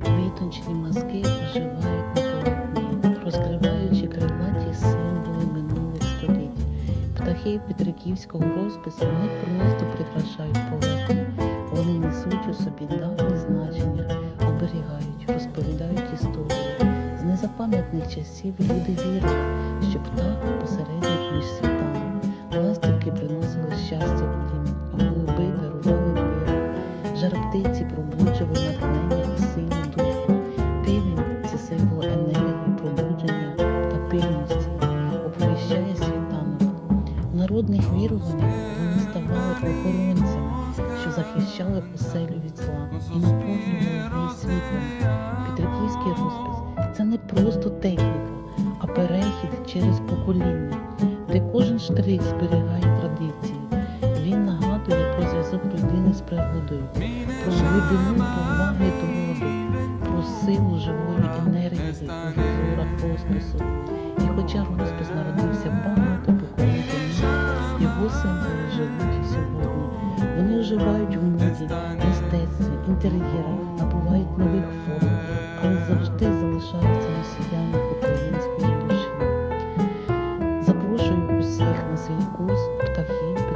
Витончені мазки оживають на полотні, розкриваючи крилаті символи минулих століть. Птахи петриківського розпису не просто прикрашають поверхню, вони несуть у собі давні значення, оберігають, розповідають історію. З незапам'ятних часів люди вірили, що птах посередник між світами, ластівки приносили щастя в дім, голуби дарували віру, жар птиці пробуджував У народних віруваннях вони ставали охоронцями, що захищали оселю від зла і наповнювали її світлом. Петриківський розпис це не просто техніка, а перехід через покоління, де кожен штрих зберігає традиції. Він нагадує про зв'язок людини з природою, про глибину поваги до роду, про силу живої енергії у візорах розпису. І хоча розпис народився символи живуть сьогодні. Вони оживають в моді, мистецтві, інтер'єрах, набувають нових форм, але завжди залишаються носіями української душі. Запрошую усіх на свій курс птахи.